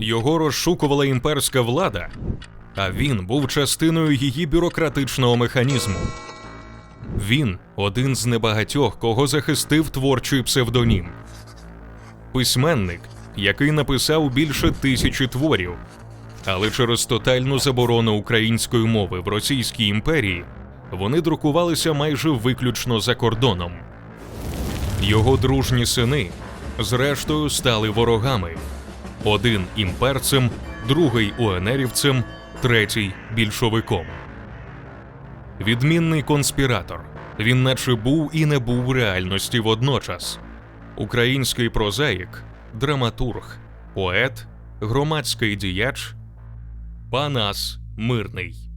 Його розшукувала імперська влада, а він був частиною її бюрократичного механізму. Він один з небагатьох, кого захистив творчий псевдонім. Письменник, який написав більше тисячі творів, але через тотальну заборону української мови в Російській імперії вони друкувалися майже виключно за кордоном. Його дружні сини, зрештою, стали ворогами. Один імперцем, другий уенерівцем, третій більшовиком. Відмінний конспіратор. Він наче був і не був в реальності водночас. Український прозаїк, драматург, поет, громадський діяч Панас Мирний.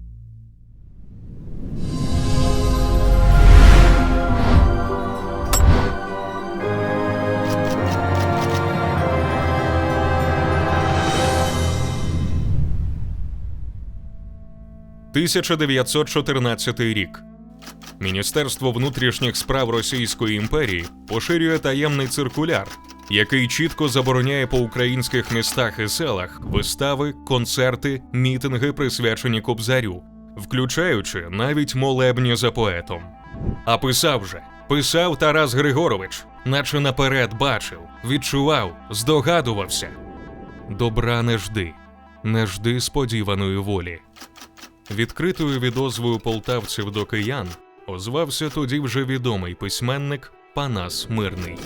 «1914 рік. Міністерство внутрішніх справ Російської імперії поширює таємний циркуляр, який чітко забороняє по українських містах і селах вистави, концерти, мітинги, присвячені Кобзарю, включаючи навіть молебні за поетом. А писав же, писав Тарас Григорович, наче наперед бачив, відчував, здогадувався. Добра не жди, не жди сподіваної волі. Відкритою відозвою полтавців до киян озвався тоді вже відомий письменник Панас Мирний.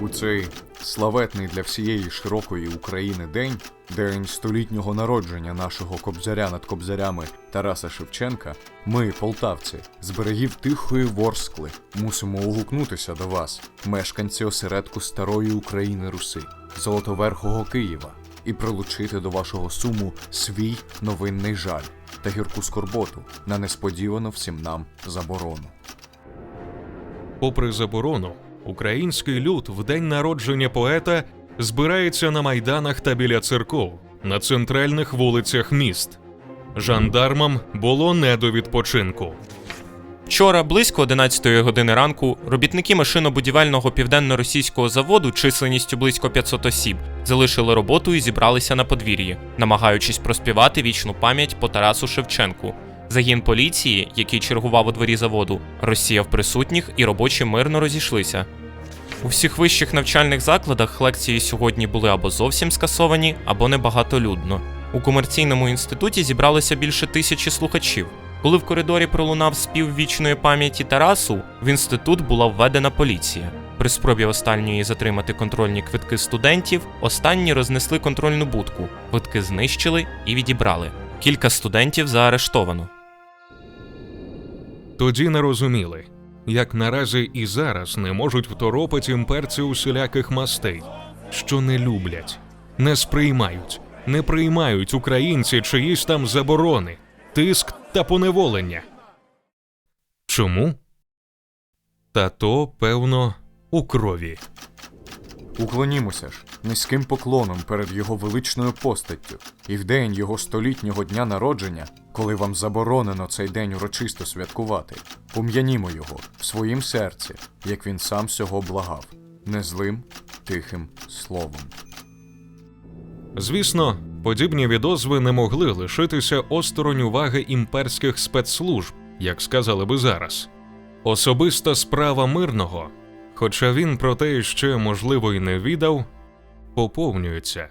У цей славетний для всієї широкої України день, день столітнього народження нашого кобзаря над кобзарями Тараса Шевченка, ми, полтавці, з берегів Тихої Ворскли, мусимо угукнутися до вас, мешканці осередку старої України Руси, Золотоверхого Києва, і прилучити до вашого суму свій новинний жаль та гірку скорботу на несподівану всім нам заборону. Попри заборону, український люд в день народження поета збирається на майданах та біля церков, на центральних вулицях міст. Жандармам було не до відпочинку. Вчора, близько 11 години ранку, робітники машинобудівельного південно-російського заводу численністю близько 500 осіб залишили роботу і зібралися на подвір'ї, намагаючись проспівати вічну пам'ять по Тарасу Шевченку. Загін поліції, який чергував у дворі заводу, розсіяв присутніх і робочі мирно розійшлися. У всіх вищих навчальних закладах лекції сьогодні були або зовсім скасовані, або небагатолюдно. У комерційному інституті зібралося більше тисячі слухачів. Коли в коридорі пролунав спів вічної пам'яті Тарасу, в інститут була введена поліція. При спробі останньої затримати контрольні квитки студентів, останні рознесли контрольну будку, квитки знищили і відібрали. Кілька студентів заарештовано. Тоді не розуміли, як наразі і зараз не можуть второпити імперці усіляких мастей, що не люблять, не сприймають, не приймають українці чиїсь там заборони, тиск та поневолення. Чому? Та то, певно, у крові. Уклонімося ж низьким поклоном перед його величною постаттю, і в день його столітнього дня народження, коли вам заборонено цей день урочисто святкувати, пом'янімо його в своїм серці, як він сам сього благав, незлим, тихим словом. Звісно, подібні відозви не могли лишитися осторонь уваги імперських спецслужб, як сказали би зараз. Особиста справа мирного, хоча він про те ще, можливо, і не відав, поповнюється.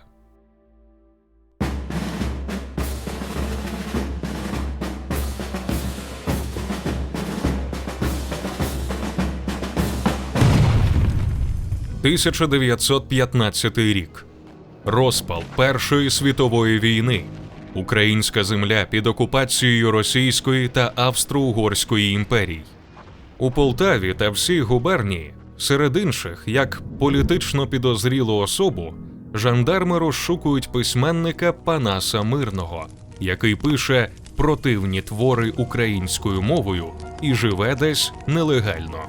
«1915 рік. Розпал Першої світової війни. Українська земля під окупацією Російської та Австро-Угорської імперій. У Полтаві та всій губернії, серед інших, як політично підозрілу особу, жандарми розшукують письменника Панаса Мирного, який пише противні твори українською мовою і живе десь нелегально.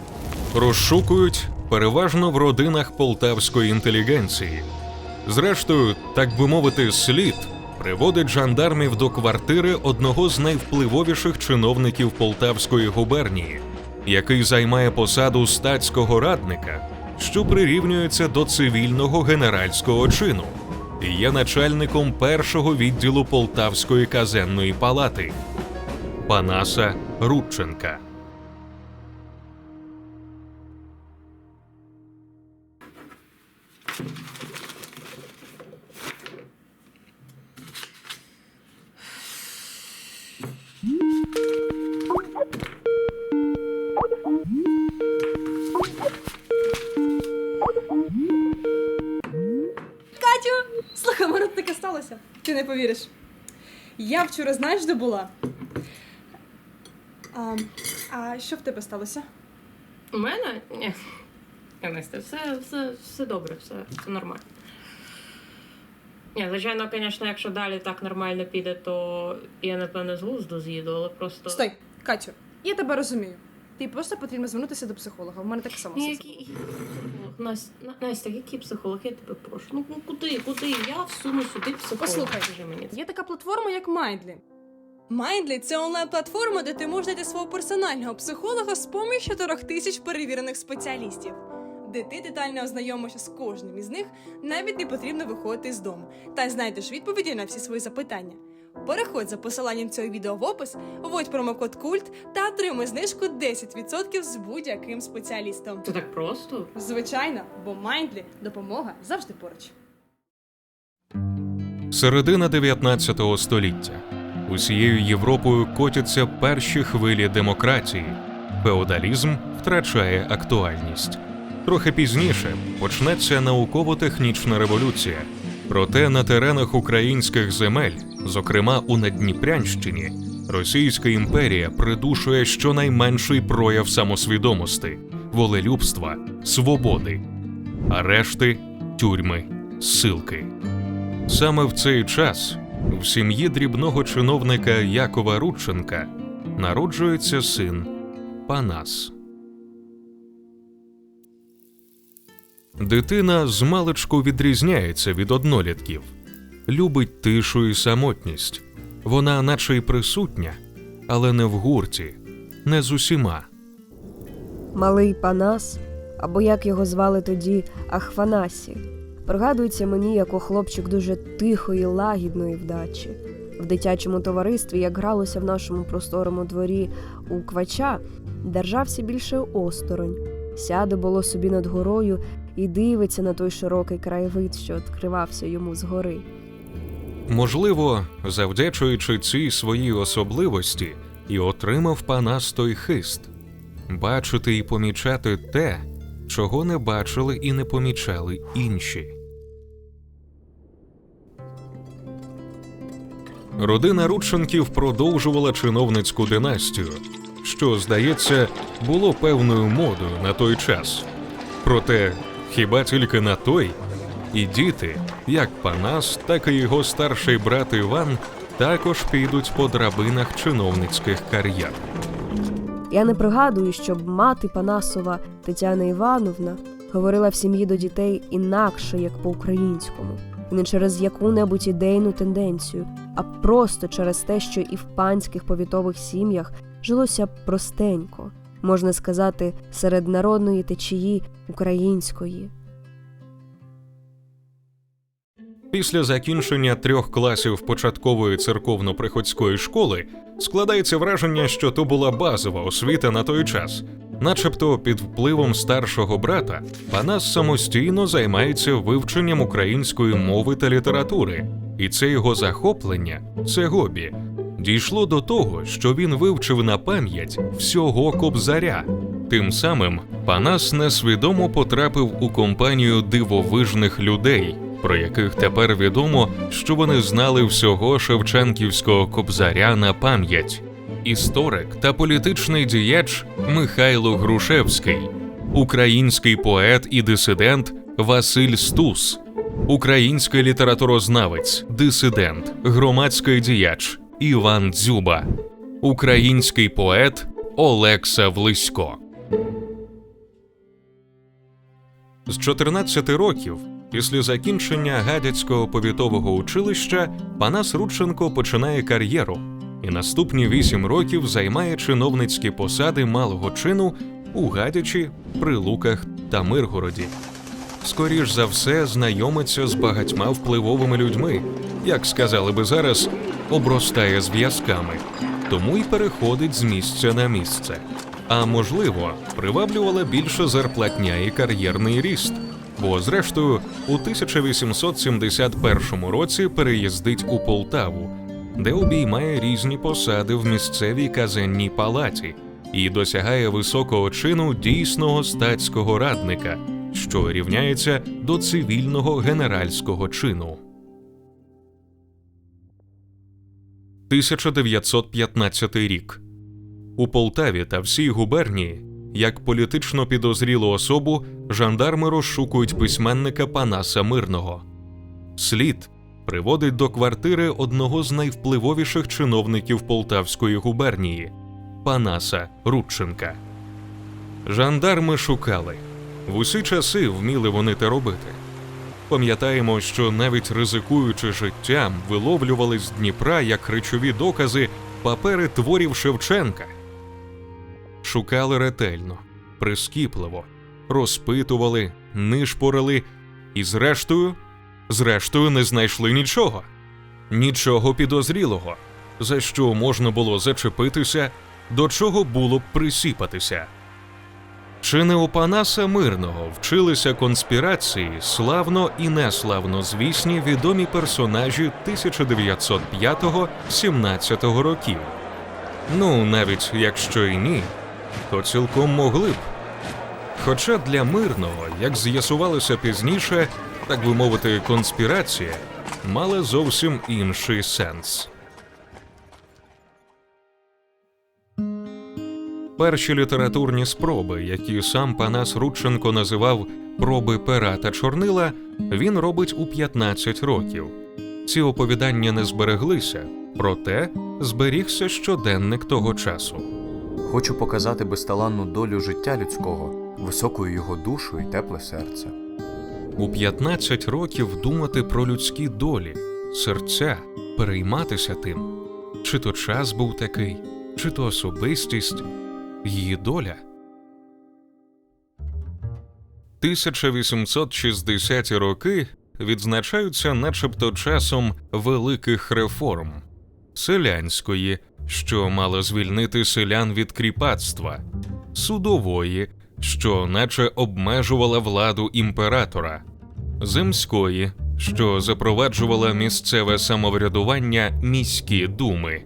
Розшукують переважно в родинах полтавської інтелігенції. Зрештою, так би мовити, слід приводить жандармів до квартири одного з найвпливовіших чиновників Полтавської губернії, який займає посаду статського радника, що прирівнюється до цивільного генеральського чину. і є начальником першого відділу Полтавської казенної палати Панаса Рудченка. Катю! Слухай, мене таке сталося. Ти не повіриш. Я вчора знаєш, де була? А, а що в тебе сталося? У мене? Ні. Ні, Настя, все, все, все добре, все, все нормально. Ні, звичайно, звісно, якщо далі так нормально піде, то я, напевно, з глузду з'їду, але просто. Стой, Катю, я тебе розумію. Ти просто потрібно звернутися до психолога. У мене так само Ні, який психолог? Настя, На- Настя, який психолог? Я тебе прошу. Ну, ну куди, куди? Я всуну сюди психолога. Послухай. Скажи мені. Є така платформа, як Mindly. Mindly – це онлайн-платформа, де ти можеш знайти свого персонального психолога з поміж 4 тисяч перевірених спеціалістів, де ти детально ознайомишся з кожним із них, навіть не потрібно виходити з дому, та знайдеш відповіді на всі свої запитання. Переходь за посиланням цього відео в опис, вводь промокод Культ та отримай знижку 10% з будь-яким спеціалістом. Це так просто? Звичайно, бо Mindly – допомога завжди поруч. Середина 19 століття. Усією Європою котяться перші хвилі демократії. Феодалізм втрачає актуальність. Трохи пізніше почнеться науково-технічна революція. Проте на теренах українських земель, зокрема у Надніпрянщині, Російська імперія придушує щонайменший прояв самосвідомості, волелюбства, свободи, арешти, тюрми, ссилки. Саме в цей час в сім'ї дрібного чиновника Якова Рудченка народжується син Панас. Дитина змалечку відрізняється від однолітків, любить тишу і самотність. Вона наче й присутня, але не в гурті, не з усіма. Малий Панас, або як його звали тоді Ахфанасі, пригадується мені як у хлопчик дуже тихої, лагідної вдачі. В дитячому товаристві, як гралося в нашому просторому дворі у квача, держався більше осторонь, сяде було собі над горою і дивиться на той широкий краєвид, що відкривався йому згори. Можливо, завдячуючи цій своїй особливості, і отримав Панас той хист бачити і помічати те, чого не бачили і не помічали інші. Родина Рудченків продовжувала чиновницьку династію, що, здається, було певною модою на той час. Проте, хіба тільки на той, і діти, як Панас, так і його старший брат Іван, також підуть по драбинах чиновницьких кар'єр. Я не пригадую, щоб мати Панасова Тетяна Івановна говорила в сім'ї до дітей інакше, як по-українському, не через яку-небудь ідейну тенденцію, а просто через те, що і в панських повітових сім'ях жилося простенько, можна сказати, серед народної течії української. Після закінчення трьох класів початкової церковно-приходської школи складається враження, що то була базова освіта на той час. Начебто під впливом старшого брата Панас самостійно займається вивченням української мови та літератури, і це його захоплення, це гобі, дійшло до того, що він вивчив на пам'ять всього кобзаря. Тим самим Панас несвідомо потрапив у компанію дивовижних людей, про яких тепер відомо, що вони знали всього шевченківського кобзаря на пам'ять. Історик та політичний діяч Михайло Грушевський, український поет і дисидент Василь Стус, український літературознавець, дисидент, громадський діяч Іван Дзюба, український поет Олекса Влисько. З 14 років, після закінчення Гадяцького повітового училища, Панас Рудченко починає кар'єру і наступні 8 років займає чиновницькі посади малого чину у Гадячі, Прилуках та Миргороді. скоріш за все, знайомиться з багатьма впливовими людьми, як сказали би зараз, обростає зв'язками, тому й переходить з місця на місце. А можливо, приваблювала більше зарплатня і кар'єрний ріст. Бо, зрештою, у 1871 році переїздить у Полтаву, де обіймає різні посади в місцевій казенній палаті і досягає високого чину дійсного статського радника, що рівняється до цивільного генеральського чину. 1915 рік. У Полтаві та всій губернії, як політично підозрілу особу, жандарми розшукують письменника Панаса Мирного. Слід приводить до квартири одного з найвпливовіших чиновників Полтавської губернії Панаса Рудченка. Жандарми шукали. В усі часи вміли вони те робити. Пам'ятаємо, що навіть ризикуючи життям, виловлювали з Дніпра як речові докази папери творів Шевченка. Шукали ретельно, прискіпливо, розпитували, нишпорили і, зрештою, зрештою, не знайшли нічого. Нічого підозрілого, за що можна було зачепитися, до чого було б присіпатися. Чи не у Панаса Мирного вчилися конспірації славно і неславно звісні відомі персонажі 1905-17 років? Ну, навіть якщо і ні, то цілком могли б. Хоча для мирного, як з'ясувалося пізніше, так би мовити, конспірація мала зовсім інший сенс. Перші літературні спроби, які сам Панас Рудченко називав проби пера та чорнила, він робить у 15 років. Ці оповідання не збереглися, проте зберігся щоденник того часу. Хочу показати безталанну долю життя людського, високу його душу і тепле серце. У 15 років думати про людські долі, серця, перейматися тим. Чи то час був такий, чи то особистість, її доля. 1860-ті роки відзначаються начебто часом великих реформ селянської, що мало звільнити селян від кріпацтва, судової, що наче обмежувала владу імператора, земської, що запроваджувала місцеве самоврядування міські думи.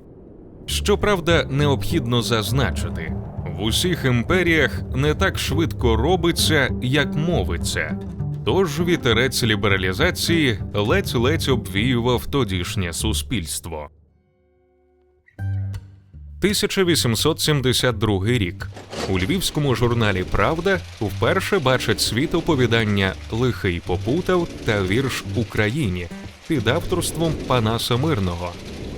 Щоправда, необхідно зазначити, в усіх імперіях не так швидко робиться, як мовиться. Тож вітерець лібералізації ледь-ледь обвіював тодішнє суспільство. 1872 рік. У львівському журналі Правда вперше бачать світ оповідання Лихий попутав та вірш Україні під авторством Панаса Мирного,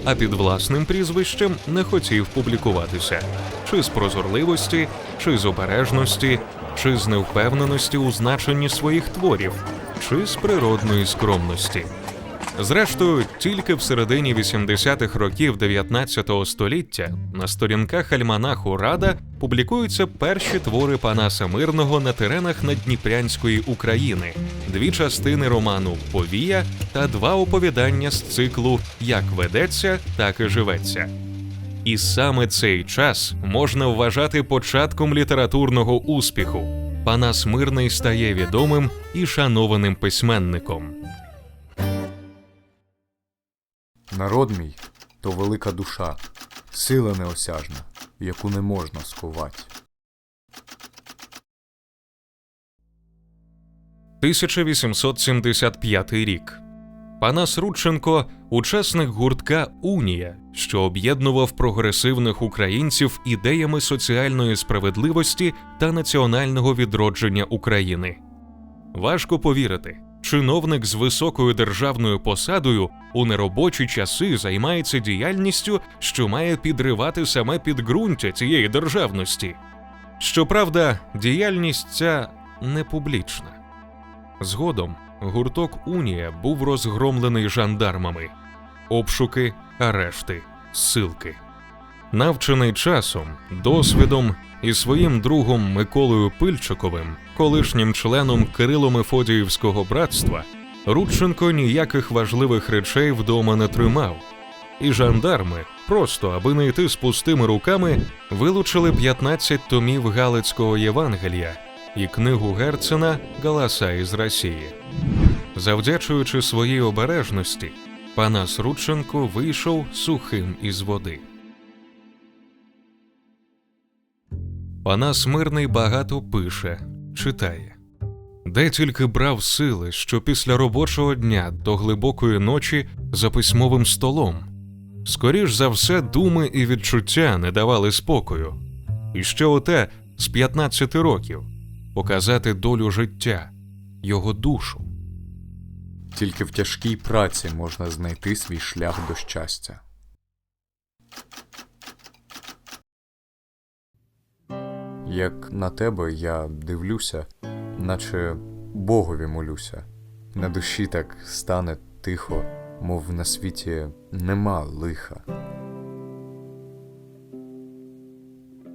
а під власним прізвищем не хотів публікуватися. Чи з прозорливості, чи з обережності, чи з невпевненості у значенні своїх творів, чи з природної скромності. Зрештою, тільки в середині 80-х років 19 століття на сторінках альманаху Рада публікуються перші твори Панаса Мирного на теренах Надніпрянської України, дві частини роману Повія та два оповідання з циклу Як ведеться, так і живеться. І саме цей час можна вважати початком літературного успіху. Панас Мирний стає відомим і шанованим письменником. Народ мій то велика душа, сила неосяжна, яку не можна сховати. 1875 рік. Панас Рудченко учасник гуртка Унія, що об'єднував прогресивних українців ідеями соціальної справедливості та національного відродження України. Важко повірити, чиновник з високою державною посадою у неробочі часи займається діяльністю, що має підривати саме підґрунтя цієї державності. Щоправда, діяльність ця не публічна. Згодом гурток Унія був розгромлений жандармами, обшуки, арешти, ссилки. Навчений часом, досвідом і своїм другом Миколою Пильчиковим, колишнім членом Кирило-Мефодіївського братства, Рудченко ніяких важливих речей вдома не тримав. І жандарми, просто аби не йти з пустими руками, вилучили 15 томів Галицького Євангелія і книгу Герцена Галаса із Росії. Завдячуючи своїй обережності, Панас Рудченко вийшов сухим із води. Панас Мирний багато пише, читає. Де тільки брав сили, що після робочого дня до глибокої ночі за письмовим столом. Скоріш за все, думи і відчуття не давали спокою. І ще оте з 15 років показати долю життя, його душу. Тільки в тяжкій праці можна знайти свій шлях до щастя. Як на тебе я дивлюся, наче Богові молюся. На душі так стане тихо, мов на світі нема лиха.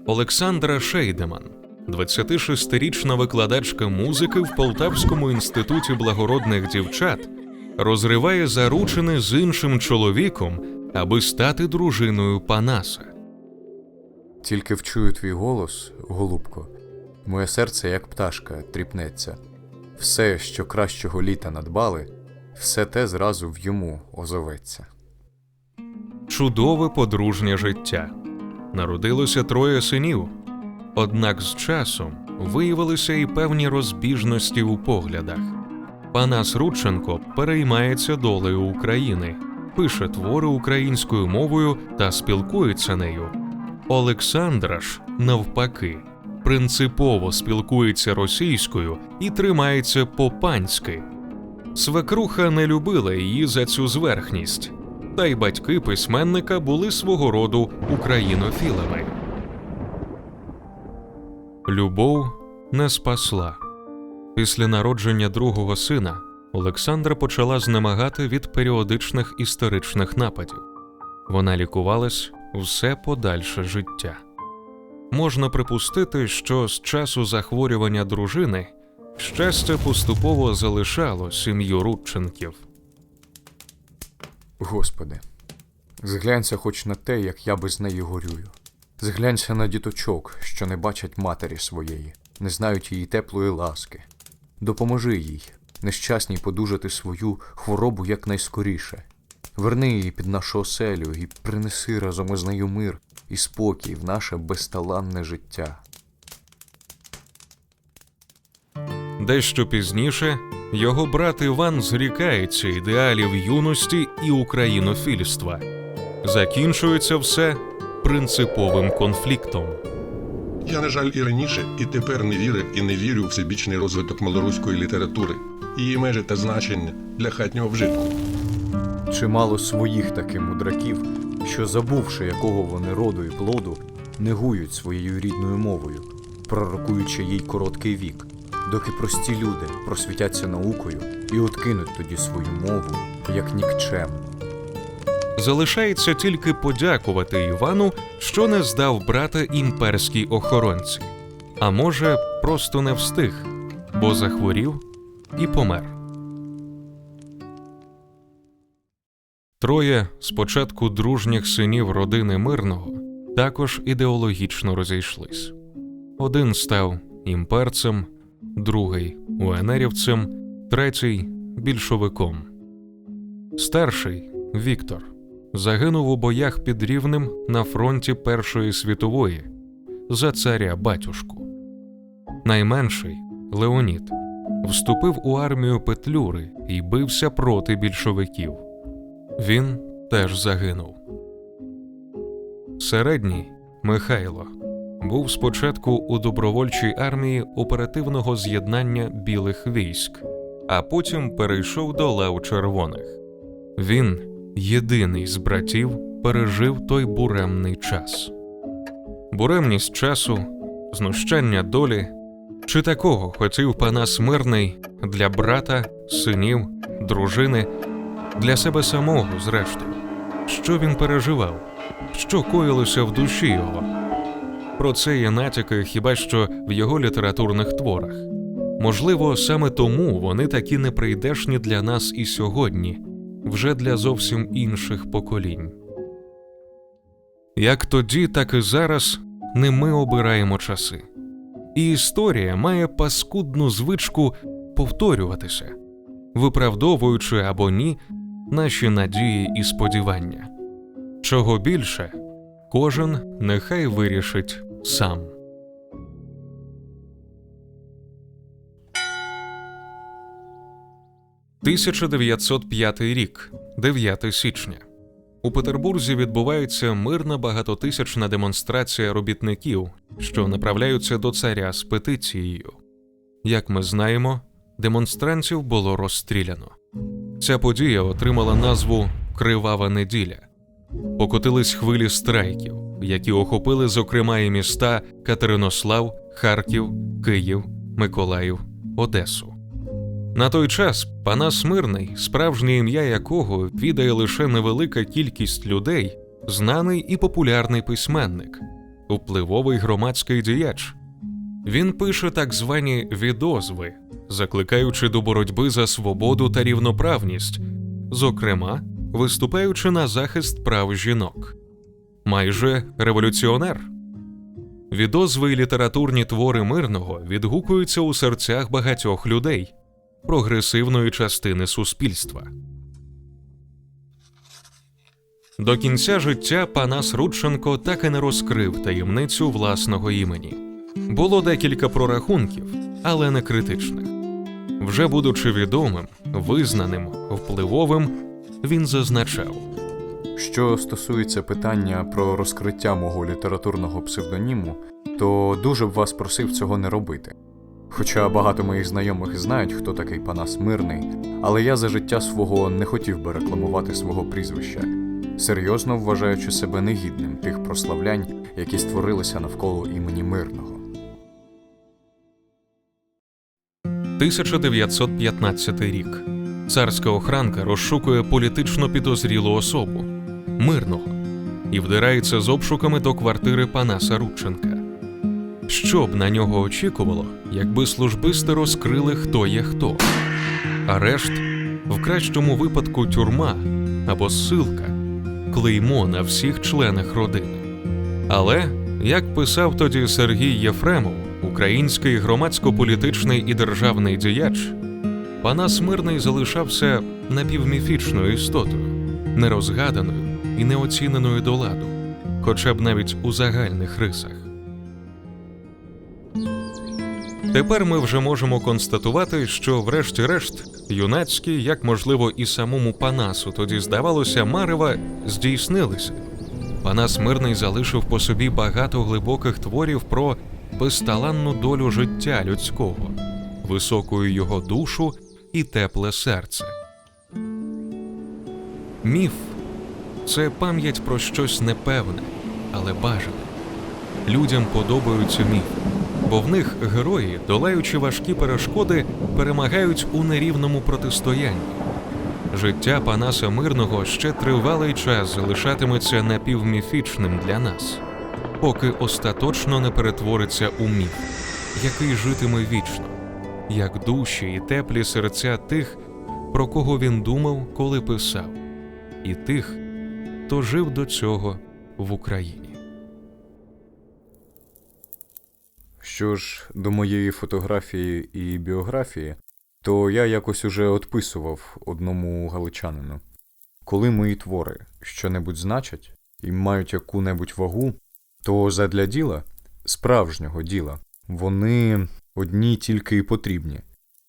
Олександра Шейдеман, 26-річна викладачка музики в Полтавському інституті благородних дівчат, розриває заручини з іншим чоловіком, аби стати дружиною Панаса. Тільки вчую твій голос, голубко, моє серце, як пташка, тріпнеться. Все, що кращого літа надбали, все те зразу в йому озоветься. Чудове подружнє життя. Народилося троє синів. Однак з часом виявилися і певні розбіжності у поглядах. Панас Рудченко переймається долею України, пише твори українською мовою та спілкується нею. Олександра ж, навпаки, принципово спілкується російською і тримається по-панськи. Свекруха не любила її за цю зверхність, та й батьки письменника були свого роду українофілами. Любов не спасла. Після народження другого сина Олександра почала знемагати від періодичних істеричних нападів. Вона лікувалась все подальше життя. Можна припустити, що з часу захворювання дружини щастя поступово залишало сім'ю Рудченків. Господи, зглянься хоч на те, як я без неї горюю. Зглянься на діточок, що не бачать матері своєї, не знають її теплої ласки. Допоможи їй, нещасній подужати свою хворобу якнайскоріше. Верни її під нашу оселю і принеси разом із нею мир і спокій в наше безталанне життя. Дещо пізніше його брат Іван зрікається ідеалів юності і українофільства. Закінчується все принциповим конфліктом. Я, на жаль, і раніше, і тепер не вірив і не вірю в всебічний розвиток малоруської літератури, її межі та значення для хатнього вжитку. Чимало своїх таки мудраків, що забувши якого вони роду і плоду, негують своєю рідною мовою, пророкуючи їй короткий вік, доки прості люди просвітяться наукою і откинуть тоді свою мову як нікчем. Залишається тільки подякувати Івану, що не здав брата імперській охоронці. А може, просто не встиг, бо захворів і помер. Троє спочатку дружніх синів родини мирного також ідеологічно розійшлись. Один став імперцем, другий уенерівцем, третій більшовиком. Старший Віктор загинув у боях під Рівнем на фронті Першої світової за царя батюшку. Найменший Леонід вступив у армію Петлюри і бився проти більшовиків. Він теж загинув. Середній Михайло був спочатку у добровольчій армії оперативного з'єднання білих військ, а потім перейшов до лав червоних. Він, єдиний з братів, пережив той буремний час. Буремність часу, знущання долі. Чи такого хотів Панас Мирний для брата, синів, дружини, для себе самого, зрештою? Що він переживав? Що коїлося в душі його? Про це є натяки хіба що в його літературних творах. Можливо, саме тому вони такі неприйдешні для нас і сьогодні, вже для зовсім інших поколінь. Як тоді, так і зараз не ми обираємо часи. І історія має паскудну звичку повторюватися, виправдовуючи або ні наші надії і сподівання. Чого більше, кожен нехай вирішить сам. «1905 рік, 9 січня. У Петербурзі відбувається мирна багатотисячна демонстрація робітників, що направляються до царя з петицією. Як ми знаємо, демонстрантів було розстріляно. Ця подія отримала назву Кривава неділя. Покотились хвилі страйків, які охопили, зокрема, і міста Катеринослав, Харків, Київ, Миколаїв, Одесу. На той час Панас Мирний, справжнє ім'я якого відає лише невелика кількість людей, знаний і популярний письменник, впливовий громадський діяч. Він пише так звані відозви, закликаючи до боротьби за свободу та рівноправність, зокрема, виступаючи на захист прав жінок. Майже революціонер. Відозви і літературні твори мирного відгукуються у серцях багатьох людей, прогресивної частини суспільства. До кінця життя Панас Рудченко так і не розкрив таємницю власного імені. Було декілька прорахунків, але не критичних. Вже будучи відомим, визнаним, впливовим, він зазначав. Що стосується питання про розкриття мого літературного псевдоніму, то дуже б вас просив цього не робити. Хоча багато моїх знайомих знають, хто такий Панас Мирний, але я за життя свого не хотів би рекламувати свого прізвища, серйозно вважаючи себе негідним тих прославлянь, які створилися навколо імені Мирного. 1915 рік. Царська охранка розшукує політично підозрілу особу мирного і вдирається з обшуками до квартири Панаса Рудченка. Що б на нього очікувало, якби службисти розкрили, хто є хто? Арешт, в кращому випадку тюрма або ссилка, клеймо на всіх членах родини. Але, як писав тоді Сергій Єфремов, український громадсько-політичний і державний діяч, Панас Мирний залишався напівміфічною істотою, нерозгаданою і неоціненою до ладу, хоча б навіть у загальних рисах. Тепер ми вже можемо констатувати, що, врешті-решт, юнацькі, як можливо, і самому Панасу тоді здавалося, Марева здійснилися. Панас Мирний залишив по собі багато глибоких творів про безталанну долю життя людського, високу його душу і тепле серце. Міф це пам'ять про щось непевне, але бажане. Людям подобаються міфи, бо в них герої, долаючи важкі перешкоди, перемагають у нерівному протистоянні. Життя Панаса Мирного ще тривалий час залишатиметься напівміфічним для нас, поки остаточно не перетвориться у міф, який житиме вічно, як душі і теплі серця тих, про кого він думав, коли писав, і тих, хто жив до цього в Україні. Що ж до моєї фотографії і біографії, то я якось уже отписував одному галичанину. Коли мої твори що-небудь значать і мають яку-небудь вагу, то задля діла, справжнього діла, вони одні тільки й потрібні,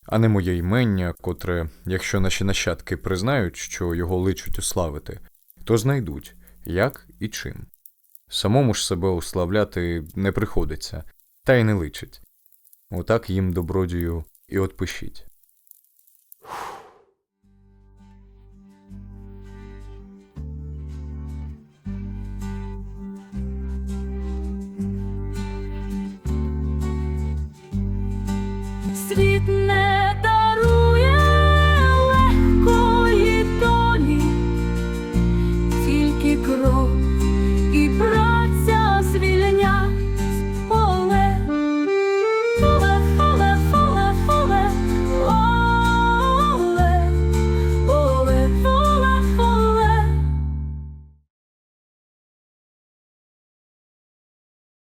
а не моє ймення, котре, якщо наші нащадки признають, що його личуть уславити, то знайдуть, як і чим. Самому ж себе уславляти не приходиться, та й не личить. Отак їм добродію і отпишіть.